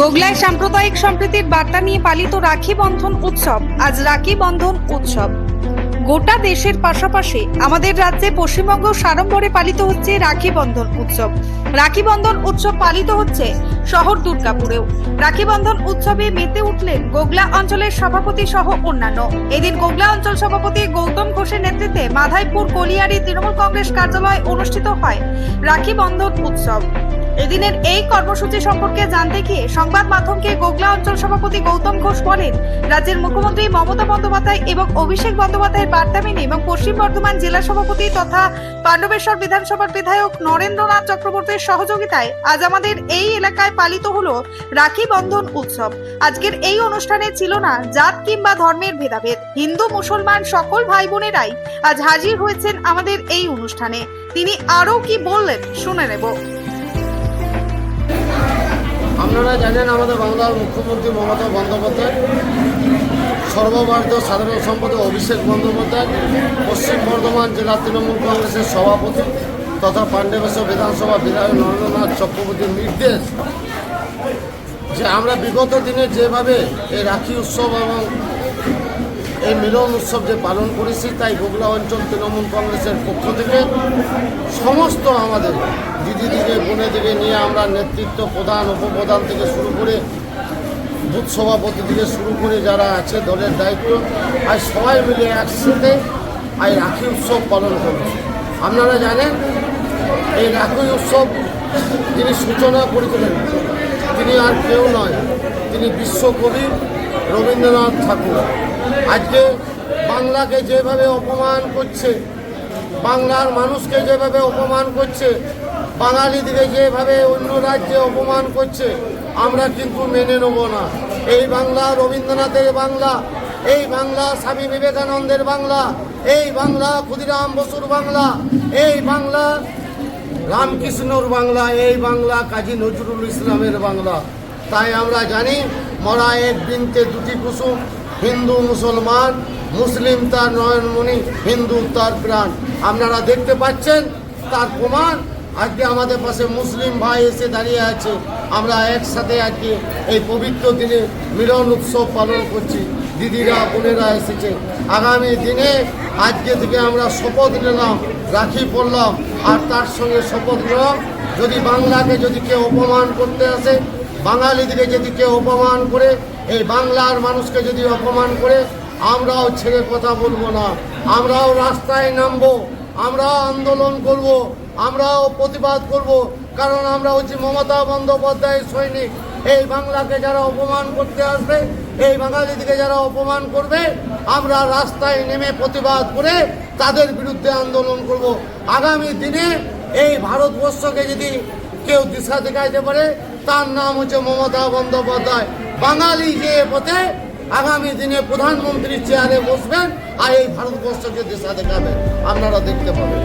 গোগলায় সাম্প্রদায়িক সম্প্রীতির বার্তা নিয়ে পালিত রাখি বন্ধন উৎসব, আজ রাখি বন্ধন উৎসব। গোটা দেশের পাশাপাশি আমাদের রাজ্যে পশ্চিমবঙ্গ সাড়ম্বরে পালিত হচ্ছে রাখি বন্ধন উৎসব। রাখি বন্ধন উৎসব পালিত হচ্ছে শহর দুর্গাপুরেও। রাখি বন্ধন উৎসবে মেতে উঠলেন গোগলা অঞ্চলের সভাপতি সহ অন্যান্য। এদিন গোগলা অঞ্চল সভাপতি গৌতম ঘোষের নেতৃত্বে মাধাইপুর, কলিয়ারি তৃণমূল কংগ্রেস কার্যালয়ে অনুষ্ঠিত হয় রাখি বন্ধন উৎসব। এদিনের এই কর্মসূচি সম্পর্কে জানতে গিয়ে সংবাদ মাধ্যমকে গোগলা অঞ্চল সভাপতি গৌতম ঘোষ বলেন, রাজ্যের মুখ্যমন্ত্রী মমতা বন্দ্যোপাধ্যায় এবং অভিষেক বন্দ্যোপাধ্যায়ের বার্তা মেনে এবং পশ্চিম বর্ধমান জেলা সভাপতি তথা পাণ্ডবেশ্বর বিধানসভার বিধায়ক নরেন্দ্রনাথ চক্রবর্তীর সহযোগিতায় আজ আমাদের এই এলাকায় পালিত হলো রাখি বন্ধন উৎসব। আজকের এই অনুষ্ঠানে ছিল না জাত কিংবা ধর্মের ভেদাভেদ। হিন্দু, মুসলমান সকল ভাই বোনেরাই আজ হাজির হয়েছেন আমাদের এই অনুষ্ঠানে। তিনি আরও কি বললেন শুনে নেব। আপনারা জানেন আমাদের বাংলার মুখ্যমন্ত্রী মমতা বন্দ্যোপাধ্যায়, সর্বভারতীয় সাধারণ সম্পাদক অভিষেক বন্দ্যোপাধ্যায়, পশ্চিম বর্ধমান জেলা তৃণমূল কংগ্রেসের সভাপতি তথা পাণ্ডেবেশ বিধানসভা বিধায়ক নরেন্দ্রনাথ চক্রবর্তীর নির্দেশ যে আমরা বিগত দিনে যেভাবে এই রাখি উৎসব এবং এই মিলন উৎসব যে পালন করেছি, তাই বগুড়া অঞ্চল তৃণমূল কংগ্রেসের পক্ষ থেকে সমস্ত আমাদের দিদিদিকে বোনেদিকে নিয়ে আমরা নেতৃত্ব প্রধান, উপপ্রধান থেকে শুরু করে বুথ সভাপতি থেকে শুরু করে যারা আছে দলের দায়িত্ব আর সবাই মিলে একসাথে এই রাখি উৎসব পালন করছি। আপনারা জানেন, এই রাখি উৎসব যিনি সূচনা করেছিলেন। তিনি আর কেউ নয়, তিনি বিশ্বকবি রবীন্দ্রনাথ ঠাকুর। আজকে বাংলাকে যেভাবে অপমান করছে, বাংলার মানুষকে যেভাবে অপমান করছে বাঙালিদিকে যেভাবে অন্য রাজ্যে অপমান করছে, আমরা কিন্তু মেনে নেব না। এই বাংলা রবীন্দ্রনাথের বাংলা, এই বাংলা স্বামী বিবেকানন্দের বাংলা, এই বাংলা ক্ষুদিরাম বসুর বাংলা, এই বাংলা রামকৃষ্ণর বাংলা, এই বাংলা কাজী নজরুল ইসলামের বাংলা। তাই আমরা জানি, মরা এক বিনতে দুটি কুসুম হিন্দু, মুসলমান, মুসলিম তার নয়নমণি হিন্দু তার প্রাণ। আপনারা দেখতে পাচ্ছেন তার প্রমাণ? আজকে আমাদের পাশে মুসলিম ভাই এসে দাঁড়িয়ে আছে। আমরা একসাথে আজকে এই পবিত্র দিনে মিলন উৎসব পালন করছি। দিদিরা, বোনেরা এসেছে। আগামী দিনে আজকে থেকে আমরা শপথ নিলাম, রাখি পড়লাম আর তার সঙ্গে শপথ নিলাম, যদি বাংলাকে যদি কেউ অপমান করতে আসে, বাঙালিদিকে যদি কেউ অপমান করে এই বাংলার মানুষকে যদি অপমান করে, আমরাও ছেড়ে কথা বলব না। আমরাও রাস্তায় নামবো, আমরাও আন্দোলন করব, আমরাও প্রতিবাদ করব, কারণ আমরা হচ্ছি মমতা বন্দ্যোপাধ্যায়ের সৈনিক। এই বাংলাকে যারা অপমান করতে আসবে, এই বাঙালিদিকে যারা অপমান করবে, আমরা রাস্তায় নেমে প্রতিবাদ করে তাদের বিরুদ্ধে আন্দোলন করব। আগামী দিনে এই ভারতবর্ষকে যদি কেউ দিশা দেখাইতে পারে, তার নাম হচ্ছে মমতা বন্দ্যোপাধ্যায়। বাঙালি যে পথে আগামী দিনে প্রধানমন্ত্রীর চেয়ারে বসবেন আর এই ভারতবর্ষকে দিশা দেখাবেন। আপনারা দেখতে পাবেন।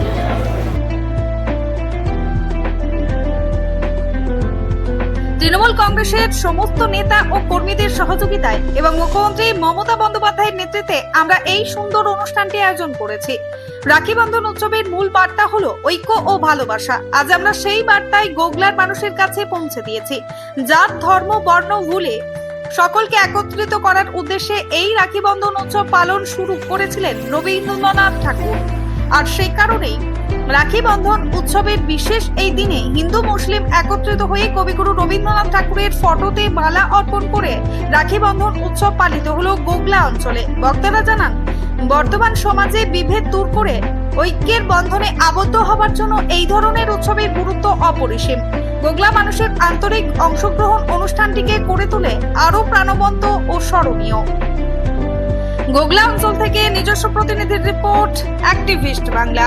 তৃণমূল কংগ্রেসের সমস্ত নেতা ও কর্মীদের সহযোগিতায় এবং মুখ্যমন্ত্রী মমতা বন্দ্যোপাধ্যায়ের নেতৃত্বে আমরা এই সুন্দর অনুষ্ঠানটি আয়োজন করেছি। রাখি বন্ধন উৎসবের মূল বার্তা হলো ঐক্য ও ভালোবাসা। আজ আমরা সেই বার্তায় গোগলার মানুষের কাছে পৌঁছে দিয়েছি। জাত, ধর্ম, বর্ণ, ভুলে সকলকে একত্রিত করার উদ্দেশ্যে এই রাখি বন্ধন উৎসব পালন শুরু করেছিলেন রবীন্দ্রনাথ ঠাকুর। আর সেই কারণেই রাখি বন্ধন উৎসবের বিশেষ এই দিনে হিন্দু মুসলিম একত্রিত হয়ে কবিগুরু রবীন্দ্রনাথ ঠাকুরের ফটোতে মালা অর্পণ করে রাখি বন্ধন উৎসব পালিত হলো গোগলা অঞ্চলে। বক্তারা জানান, বর্তমান সমাজে বিভেদ দূর করে ঐক্যের বন্ধনে আবদ্ধ হবার জন্য এই ধরনের উৎসবের গুরুত্ব অপরিসীম। গোগলা মানুষের আন্তরিক অংশগ্রহণ অনুষ্ঠানটিকে করে তোলে আরও প্রাণবন্ত ও স্মরণীয়। গোগলা অঞ্চল থেকে নিজস্ব প্রতিনিধির রিপোর্ট, অ্যাক্টিভিস্ট বাংলা।